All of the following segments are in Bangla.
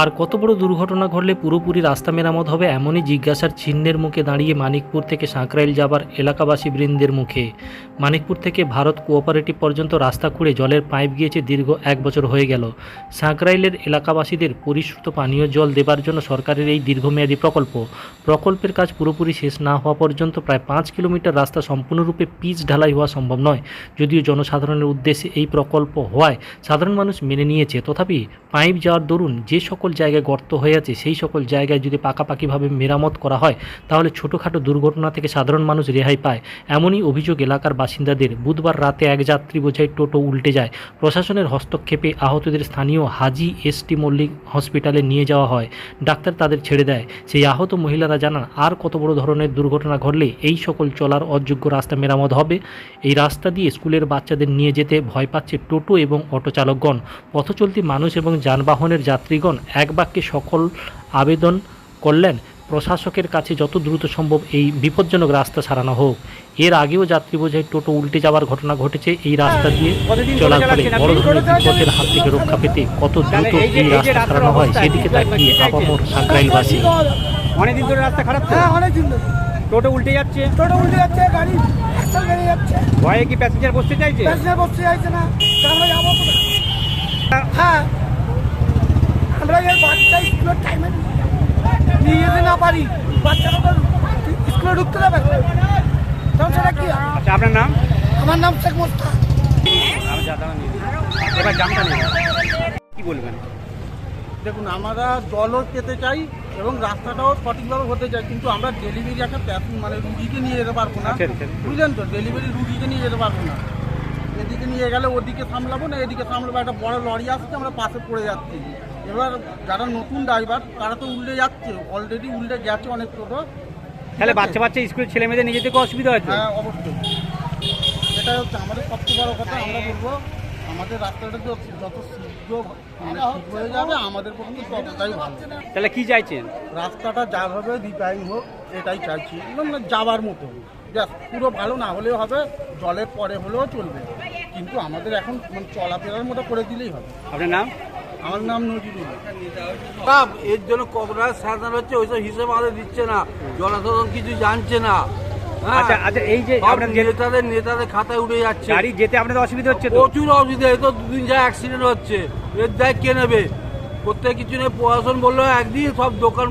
আর কত বড় দুর্ঘটনা ঘটলে পুরোপুরি রাস্তা মেরামত হবে এমনই জিজ্ঞাসার চিহ্নের মুখে দাঁড়িয়ে মানিকপুর থেকে সাঁকরাইল যাবার এলাকাবাসী বৃন্দের মুখে। মানিকপুর থেকে ভারত কোঅপারেটিভ পর্যন্ত রাস্তা খুঁড়ে জলের পাইপ গিয়েছে দীর্ঘ এক বছর হয়ে গেল। সাঁকরাইলের এলাকাবাসীদের পরিশ্রুত পানীয় জল দেবার জন্য সরকারের এই দীর্ঘমেয়াদী প্রকল্প। প্রকল্পের কাজ পুরোপুরি শেষ না হওয়া পর্যন্ত প্রায় পাঁচ কিলোমিটার রাস্তা সম্পূর্ণরূপে পিচ ঢালাই হওয়া সম্ভব নয়। যদিও জনসাধারণের উদ্দেশ্যে এই প্রকল্প হওয়ায় সাধারণ মানুষ মেনে নিয়েছে, তথাপি পাইপ যাওয়ার দরুন যে সকল জায়গায় গর্ত হয়ে আছে, সেই সকল জায়গায় যদি পাকাপাকিভাবে মেরামত করা হয়, তাহলে ছোটোখাটো দুর্ঘটনা থেকে সাধারণ মানুষ রেহাই পায়। এমনই অভিযোগ এলাকার বাসিন্দাদের। বুধবার রাতে এক যাত্রী বোঝাই টোটো উল্টে যায়। প্রশাসনের হস্তক্ষেপে আহতদের স্থানীয় হাজি এস টি মল্লিক হসপিটালে নিয়ে যাওয়া হয়। ডাক্তার তাদের ছেড়ে দেয়। সেই আহত মহিলারা জানান, আর কত বড় ধরনের দুর্ঘটনা ঘটলে এই সকল চলার অযোগ্য রাস্তা মেরামত হবে? এই রাস্তা দিয়ে স্কুলের বাচ্চাদের নিয়ে যেতে ভয় পাচ্ছে টোটো এবং অটো চালকগণ পথচলতি মানুষ এবং যানবাহনের যাত্রীগণ এক বাক্যে সকল আবেদন করলেন। প্রশাসকের কাছে যত দ্রুত সম্ভব এই বিপজ্জনক রাস্তা সারানো হোক। এর আগেও যাত্রী বোঝাই টোটো উল্টে যাওয়ার ঘটনা ঘটেছে। এই রাস্তা দিয়ে চলার ফলে বড় ধরনের বিপদের হাত থেকে রক্ষা পেতে কত দ্রুত এই রাস্তা সারানো হয় সেদিকে তাকিয়ে? আপামর সাঁকরাইলবাসী অনেকদিন ধরে রাস্তা খারাপ হ্যাঁ অনেক দিন ধরে। টোটো উল্টে যাচ্ছে? টোটো উল্টে যাচ্ছে গাড়ি বেরিয়ে যাচ্ছে। ভয়ে কি প্যাসেঞ্জার বসতে চাইছে? প্যাসেঞ্জার বসতে যাচ্ছে না। আমরা যাব হ্যাঁ। আমরা এর বাচ্চা স্কুলের টাইমে নিয়ে যেতে না পারি। বাচ্চারা তো স্কুলে ঢুকতে দেবে। তখন সেটা কি? আচ্ছা আপনার নাম? আমার নাম শেখ মোস্তাক। আমি এবার জামটা নেই কি বলবেন? দেখুন আমরা জলও পেতে চাই এবং রাস্তাটাও সঠিকভাবে হতে চাই কিন্তু আমরা ডেলিভারি একটা মানে রুগীকে নিয়ে যেতে পারব না। আচ্ছা, আচ্ছা। বুঝলেন তো? ডেলিভারি রুগীকে নিয়ে যেতে পারব না। এদিকে নিয়ে গেলে ওদিকে সামলাবো না এদিকে সামলাবো। একটা বড় লরি আসছে আমরা পাশে পড়ে যাচ্ছি। এবার যারা নতুন ড্রাইভার তারা তো উল্টে যাচ্ছে। অলরেডি উল্টে গেছে অনেক টোটো। তাহলে বাচ্চা বাচ্চা স্কুলের ছেলে মেয়েদের নিজে থেকে অসুবিধা হচ্ছে হ্যাঁ অবশ্যই। এটা হচ্ছে আমাদের সবচেয়ে বড় কথা আমরা বলব আমাদের রাস্তাটা যত যত শীঘ্র মানে ঠিক হয়ে যাবে আমাদের পক্ষে ততটাই ভালো। তাহলে কি চাইছেন? রাস্তাটা যাভাবে রিপেয়ারিং হোক এটাই চাইছি। মানে যাওয়ার মতো যা পুরো ভালো না হলেও হবে জলের পরে হলেও চলবে। কিন্তু আমাদের এখন মানে চলাফেরার মতো করে দিলেই হবে। আপনার নাম? আমার নাম নজরুল খারাপ এর জন্য কত টাকা সাধারণ হচ্ছে ওইসব হিসেব আমাদের দিচ্ছে না। জনসাধারণ কিছু জানছে না। হ্যাঁ। আচ্ছা আচ্ছা এই যে নেতাদের নেতাদের খাতায় উঠে যাচ্ছে। গাড়ি যেতে আপনাদের অসুবিধা হচ্ছে প্রচুর অসুবিধা এই তো দুদিন যা অ্যাক্সিডেন্ট হচ্ছে। এর দায় কে নেবে? প্রত্যেক কিছু প্রশাসন বলল একদিন সব দোকান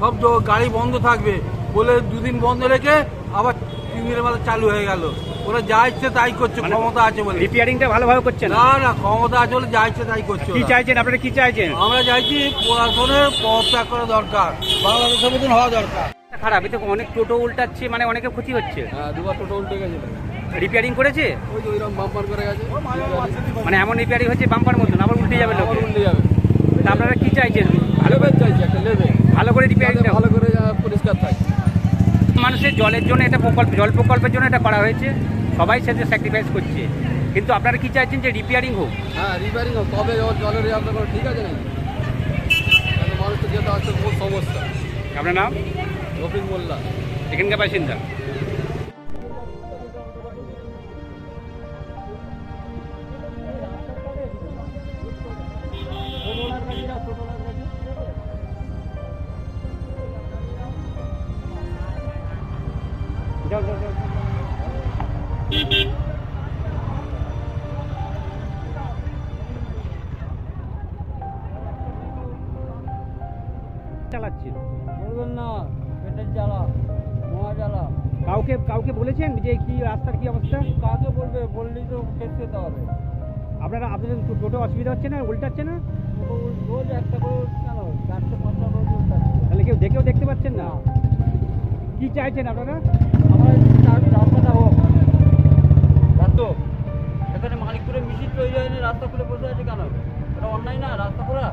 সব গাড়ি বন্ধ থাকবে। বলে দুদিন বন্ধ রেখে আবার তিন দিনের চালু হয়ে গেল। ওরা যা ইচ্ছে তাই করছে মানে ক্ষমতা আছে বলে। রিপেয়ারিংটা ভালোভাবে করছে না? না না ক্ষমতা আছে বলে যা ইচ্ছে তাই করছে কি চাইছেন? আপনারা কি চাইছেন? আমরা চাইছি প্রশাসনের পদত্যাগ করা দরকার বাংলাদেশের মতন হওয়া দরকার। খারাপ এতে অনেক টোটো উল্টাচ্ছে মানে অনেকে ক্ষতি হচ্ছে। হ্যাঁ দুবার টোটো উল্টে গেছে। রিপেয়ারিং করেছে? ওই যে ওইরকম বাম্পার করে গেছে। মানে এমন রিপেয়ারিং হচ্ছে বাম্পার মতন আবার উল্টে যাবে লোক। উল্টে যাবে। আপনারা কি চাইছেন? ভালো লেভেল চাইছি একটা ভালো করে রিপেয়ারিং ভালো করে পরিষ্কার থাকে। মানুষের জলের জন্য এটা প্রকল্প জল প্রকল্পের জন্য এটা করা হয়েছে। সবাই সেটা স্যাক্রিফাইস করছে। কিন্তু আপনারা কি চাইছেন যে রিপেয়ারিং হোক? হ্যাঁ রিপেয়ারিং হোক। কবে জলের ঠিক আছে নাকি? মানুষ তো যেতে আসছে খুব সমস্যা। আপনার নাম? রফিক মোল্লা। এখানকার বাসিন্দা? যাও, যাও, যাও। বলবেন না পেটের জ্বালা মহা জ্বালা। কাউকে কাউকে বলেছেন যে কি রাস্তার কি অবস্থা? কাকে বলবে বললেই তো কেস খেতে হবে। আপনারা আপনাদের টোটো অসুবিধা হচ্ছে না উল্টাচ্ছে না? রোজ একটা করে কেন? চারটে পাঁচটা রোজ উল্টাচ্ছে। তাহলে কেউ দেখেও দেখতে পাচ্ছেন না। কি চাইছেন আপনারা? এখানে মালিকপুরে মিছিল তৈরি হয়নি রাস্তা খুলে বসে আছে কেন? এটা অন্যায় না রাস্তা খোলা।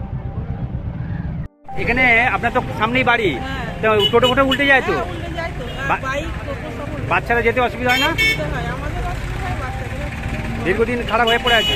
এখানে আপনার তো সামনেই বাড়ি। তো টোটো ফোটো উল্টে যায় তো? সব উল্টে বাচ্চারা যেতে অসুবিধা হয় না? হয় হয় দীর্ঘদিন খারাপ হয়ে পড়ে আছে।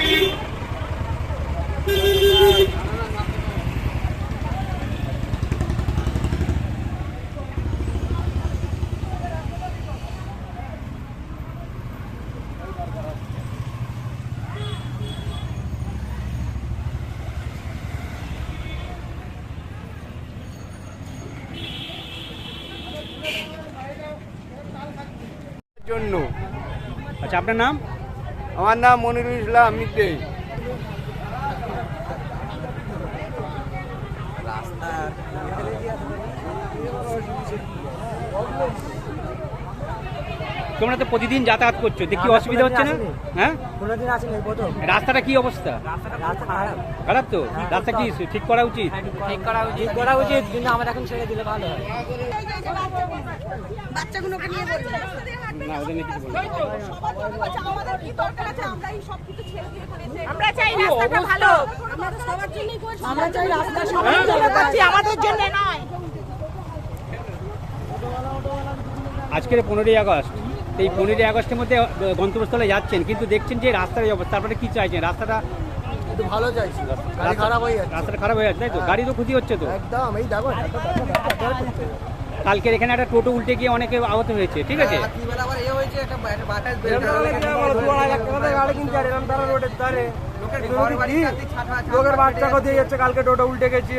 জন্য। আচ্ছা আপনার নাম? আমার নাম মনিরুল ইসলাম মিদ্দে তোমরা তো প্রতিদিন যাতায়াত করছ দেখি অসুবিধা হচ্ছে না? হ্যাঁ? কোনোদিন আসেনি প্রথম রাস্তাটা কি অবস্থা? খারাপ। খারাপ তো? রাস্তা কি ঠিক করা উচিত? ঠিক করা উচিত। করা উচিত কিন্তু আমরা এখন ছেড়ে দিলে ভালো হয়। বাচ্চাগুলোকে নিয়ে না ওদের নিয়ে কিছু আমাদের কি দরকার আছে আমরা এই সব কিছু ছেড়ে দিয়ে আমরা চাই রাস্তাটা ভালো। আমরা সবার জন্যই করছি। আমরা চাই রাস্তা সবার জন্য। করছি আমাদের জন্য নয়। আজকের পনেরোই আগস্ট। এই পনেরোই আগস্টের মধ্যে গন্তব্যস্থলে যাচ্ছেন কিন্তু দেখছেন যে রাস্তার এই অবস্থা। আপনারা কি চাইছেন? রাস্তাটা একটু ভালো চাইছি। গাড়ি খারাপ হয়ে যাচ্ছে। রাস্তাটা খারাপ হয়ে যাচ্ছে তাই তো? গাড়ি তো ক্ষতি হচ্ছে তো? একদম এই দেখো। কালকের এখানে একটা টোটো উল্টে গিয়ে অনেকে আহত হয়েছে ঠিক আছে? লোকের বাচ্চাকে দিয়ে যাচ্ছে কালকে টোটো উল্টে গেছে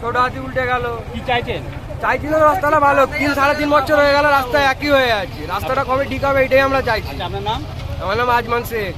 ছোট হাতি উল্টে গেল। কি চাইছেন? চাইছি তো রাস্তাটা ভালো তিন সাড়ে তিন বছর হয়ে গেল রাস্তা একই হয়ে আছে। রাস্তাটা কবে ঠিক হবে এটাই আমরা চাইছি। আমার আপনার নাম? আমার নাম আজমান শেখ।